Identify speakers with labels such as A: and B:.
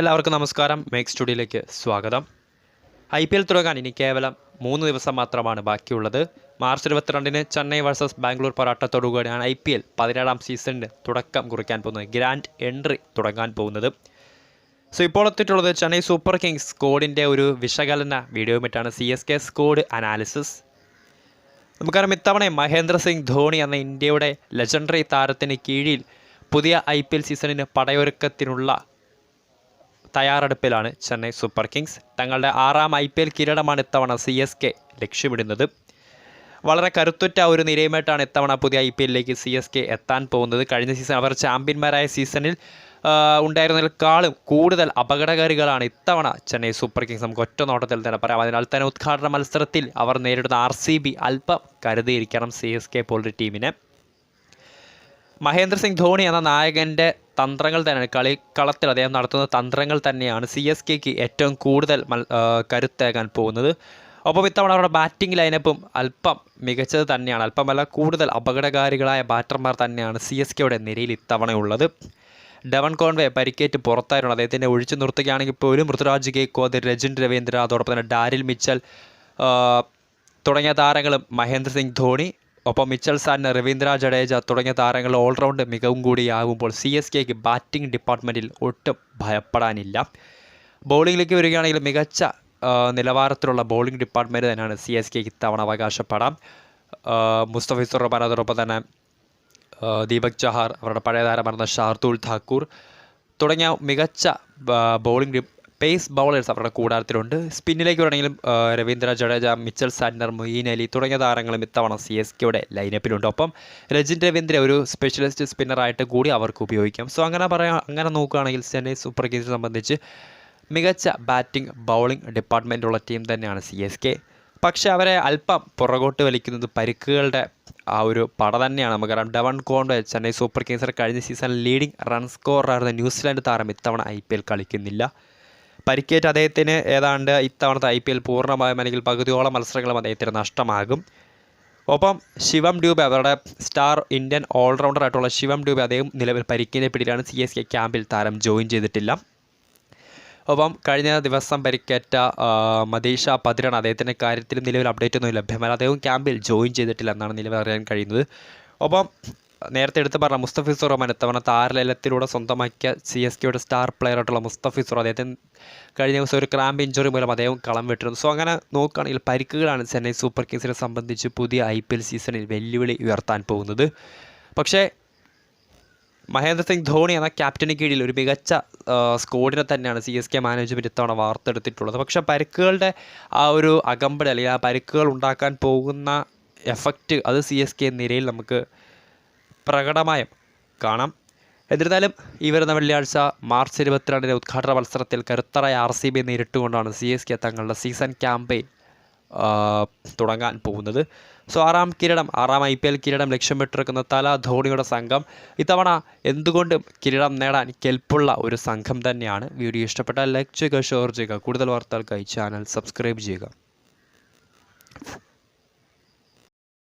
A: എല്ലാവർക്കും നമസ്കാരം. മേക്ക് സ്റ്റുഡിയോയിലേക്ക് സ്വാഗതം. ഐ പി എൽ തുടങ്ങാൻ ഇനി കേവലം മൂന്ന് ദിവസം മാത്രമാണ് ബാക്കിയുള്ളത്. മാർച്ച് ഇരുപത്തിരണ്ടിന് ചെന്നൈ വേഴ്സസ് ബാംഗ്ലൂർ പോരാട്ടത്തോടുകൂടിയാണ് ഐ പി എൽ പതിനേഴാം സീസണിന് തുടക്കം കുറിക്കാൻ പോകുന്നത്. ഗ്രാൻഡ് എൻട്രി തുടങ്ങാൻ പോകുന്നത്. സോ ഇപ്പോൾ എത്തിയിട്ടുള്ളത് ചെന്നൈ സൂപ്പർ കിങ്സ് സ്കോഡിന്റെ ഒരു വിശകലന വീഡിയോയുമായിട്ടാണ് C S K squad analysis. നമുക്കറിയാം ഇത്തവണ മഹേന്ദ്ര സിംഗ് ധോണി എന്ന ഇന്ത്യയുടെ ലെജൻഡറി താരത്തിന് കീഴിൽ പുതിയ ഐ പി എൽ സീസണിന് പടയൊരുക്കത്തിനുള്ള തയ്യാറെടുപ്പിലാണ് ചെന്നൈ സൂപ്പർ കിങ്സ്. തങ്ങളുടെ ആറാം ഐ പി എൽ കിരീടമാണ് ഇത്തവണ സി എസ് കെ ലക്ഷ്യമിടുന്നത്. വളരെ കരുത്തുറ്റ ഒരു നിരയുമായിട്ടാണ് ഇത്തവണ പുതിയ ഐ പി എല്ലിലേക്ക് സി എസ് കെ എത്താൻ പോകുന്നത്. കഴിഞ്ഞ സീസൺ അവർ ചാമ്പ്യന്മാരായ സീസണിൽ ഉണ്ടായിരുന്നതിനേക്കാളും കൂടുതൽ അപകടകാരികളാണ് ഇത്തവണ ചെന്നൈ സൂപ്പർ കിങ്സ്. നമുക്ക് ഒറ്റ നോട്ടത്തിൽ തന്നെ പറയാം. അതിനാൽ തന്നെ ഉദ്ഘാടന മത്സരത്തിൽ അവർ നേരിടുന്ന ആർ സി ബി അല്പം കരുതിയിരിക്കണം സി എസ് കെ പോലൊരു ടീമിനെ. മഹേന്ദ്ര സിംഗ് ധോണി എന്ന നായകന്റെ തന്ത്രങ്ങൾ തന്നെയാണ്. കളി കളത്തിൽ അദ്ദേഹം നടത്തുന്ന തന്ത്രങ്ങൾ തന്നെയാണ് സി എസ് കെക്ക് ഏറ്റവും കൂടുതൽ മൽ കരുത്തേകാൻ പോകുന്നത്. ഒപ്പം ഇത്തവണ അവരുടെ ബാറ്റിംഗ് ലൈനപ്പും അല്പം മികച്ചത് തന്നെയാണ്. അല്പമല്ല കൂടുതൽ അപകടകാരികളായ ബാറ്റർമാർ തന്നെയാണ് സി എസ് കെയുടെ നിരയിൽ ഇത്തവണയുള്ളത് ഡെവൻ കോൺവേ പരിക്കേറ്റ് പുറത്തായിരുന്നു. അദ്ദേഹത്തിനെ ഒഴിച്ചു നിർത്തുകയാണെങ്കിൽ പോലും ഋതുരാജ് ഗേക്കോദ് രജിൻ രവീന്ദ്ര അതോടൊപ്പം തന്നെ ഡാരിൽ മിച്ചൽ തുടങ്ങിയ താരങ്ങളും മഹേന്ദ്ര സിംഗ് ധോണി ഒപ്പം മിച്ചൽ സാൻ രവീന്ദ്ര ജഡേജ തുടങ്ങിയ താരങ്ങൾ ഓൾറൗണ്ട് മികവും കൂടിയാകുമ്പോൾ സി എസ് കെക്ക് ബാറ്റിംഗ് ഡിപ്പാർട്ട്മെന്റിൽ ഒട്ടും ഭയപ്പെടാനില്ല. ബൗളിങ്ങിലേക്ക് വരികയാണെങ്കിൽ മികച്ച നിലവാരത്തിലുള്ള ബൗളിംഗ് ഡിപ്പാർട്ട്മെന്റ് തന്നെയാണ് സി എസ് കെക്ക് ഇത്തവണ അവകാശപ്പെടാം. മുസ്തഫിസുർ റഹ്മാൻ അതോടൊപ്പം തന്നെ ദീപക് ചഹാർ അവരുടെ പഴയ താരമായിരുന്ന ഷാർദുൽ ഠാക്കൂർ തുടങ്ങിയ മികച്ച ബൗളിംഗ് പേസ് ബൗളേഴ്സ് അവരുടെ കൂടാരത്തിലുണ്ട്. സ്പിന്നിലേക്ക് വരണമെങ്കിലും രവീന്ദ്ര ജഡേജ മിച്ചൽ സാൻഡർ മൊയ്യീൻ അലി തുടങ്ങിയ താരങ്ങളും ഇത്തവണ സി എസ് കെയുടെ ലൈനപ്പിലുണ്ട് ഒപ്പം രജിൻ രവീന്ദ്ര ഒരു സ്പെഷ്യലിസ്റ്റ് സ്പിന്നറായിട്ട് കൂടി അവർക്ക് ഉപയോഗിക്കാം. സോ അങ്ങനെ പറയാം അങ്ങനെ നോക്കുകയാണെങ്കിൽ ചെന്നൈ സൂപ്പർ കിങ്സിനെ സംബന്ധിച്ച് മികച്ച ബാറ്റിംഗ് ബൗളിംഗ് ഡിപ്പാർട്ട്മെന്റുള്ള ടീം തന്നെയാണ് സി എസ് കെ പക്ഷേ അവരെ അല്പം പുറകോട്ട് വലിക്കുന്നത് പരിക്കുകളുടെ ആ ഒരു പട തന്നെയാണ്. നമുക്കറിയാം ഡവൺ കോണ്ട് ചെന്നൈ സൂപ്പർ കിങ്സിന് കഴിഞ്ഞ സീസൺ ലീഡിംഗ് റൺ സ്കോറായിരുന്ന ന്യൂസിലാൻഡ് താരം ഇത്തവണ ഐ പി എൽ കളിക്കുന്നില്ല. പരിക്കേറ്റ് അദ്ദേഹത്തിന് ഏതാണ്ട് ഇത്തവണത്തെ ഐ പി എൽ പൂർണമായും അല്ലെങ്കിൽ പകുതിയോളം മത്സരങ്ങളും അദ്ദേഹത്തിന് നഷ്ടമാകും. ഒപ്പം ശിവം ഡ്യൂബെ അവരുടെ സ്റ്റാർ ഇന്ത്യൻ ഓൾറൗണ്ടർ ആയിട്ടുള്ള ശിവം ഡ്യൂബെ അദ്ദേഹം നിലവിൽ പരിക്കിനെ പിടിയിലാണ് സി എസ് കെ ക്യാമ്പിൽ താരം ജോയിൻ ചെയ്തിട്ടില്ല. ഒപ്പം കഴിഞ്ഞ ദിവസം പരിക്കേറ്റ മദീഷ പതിരാണ് അദ്ദേഹത്തിന്റെ കാര്യത്തിൽ നിലവിൽ അപ്ഡേറ്റ് ഒന്നും ലഭ്യമല്ല അദ്ദേഹം ക്യാമ്പിൽ ജോയിൻ ചെയ്തിട്ടില്ല എന്നാണ് നിലവിൽ അറിയാൻ കഴിയുന്നത്. ഒപ്പം നേരത്തെ എടുത്ത് പറഞ്ഞ മുസ്തഫിസുർ റഹ്മാൻ ഇത്തവണ താരലേലത്തിലൂടെ സ്വന്തമാക്കിയ സി എസ് കെയുടെ സ്റ്റാർ പ്ലെയർ ആയിട്ടുള്ള മുസ്തഫിസുർ അദ്ദേഹത്തിന് കഴിഞ്ഞ ദിവസം ഒരു ക്രാമ്പ് ഇഞ്ചുറി മൂലം അദ്ദേഹം കളം വിട്ടിരുന്നു. സോ അങ്ങനെ നോക്കുകയാണെങ്കിൽ പരിക്കുകളാണ് ചെന്നൈ സൂപ്പർ കിങ്സിനെ സംബന്ധിച്ച് പുതിയ ഐ പി എൽ സീസണിൽ വെല്ലുവിളി ഉയർത്താൻ പോകുന്നത്. പക്ഷേ മഹേന്ദ്ര സിംഗ് ധോണി എന്ന ക്യാപ്റ്റന് കീഴിൽ ഒരു മികച്ച സ്കോഡിനെ തന്നെയാണ് സി എസ് കെ മാനേജ്മെന്റ് ഇത്തവണ വാർത്തെടുത്തിട്ടുള്ളത്. പക്ഷേ പരിക്കുകളുടെ ആ ഒരു അകമ്പടി അല്ലെങ്കിൽ ആ പരിക്കുകൾ ഉണ്ടാക്കാൻ പോകുന്ന എഫക്റ്റ് അത് സി എസ് കെ നിരയിൽ നമുക്ക് പ്രകടമായും കാണാം. എന്നിരുന്നാലും ഈ വരുന്ന വെള്ളിയാഴ്ച മാർച്ച് ഇരുപത്തിരണ്ടിന്റെ ഉദ്ഘാടന മത്സരത്തിൽ കരുത്തറായ ആർ സി ബി നേരിട്ടുകൊണ്ടാണ് സി എസ് കെ തങ്ങളുടെ സീസൺ ക്യാമ്പയിൻ തുടങ്ങാൻ പോകുന്നത്. സോ ആറാം കിരീടം ആറാം ഐ പി എൽ കിരീടം ലക്ഷ്യമിട്ടിരിക്കുന്ന തല ധോണിയുടെ സംഘം. ഇത്തവണ എന്തുകൊണ്ടും കിരീടം നേടാൻ കെൽപ്പുള്ള ഒരു സംഘം തന്നെയാണ്. വീഡിയോ ഇഷ്ടപ്പെട്ടാൽ ലൈക്ക് ചെയ്യുക ഷെയർ ചെയ്യുക. കൂടുതൽ വാർത്തകൾക്കായി ചാനൽ സബ്സ്ക്രൈബ് ചെയ്യുക.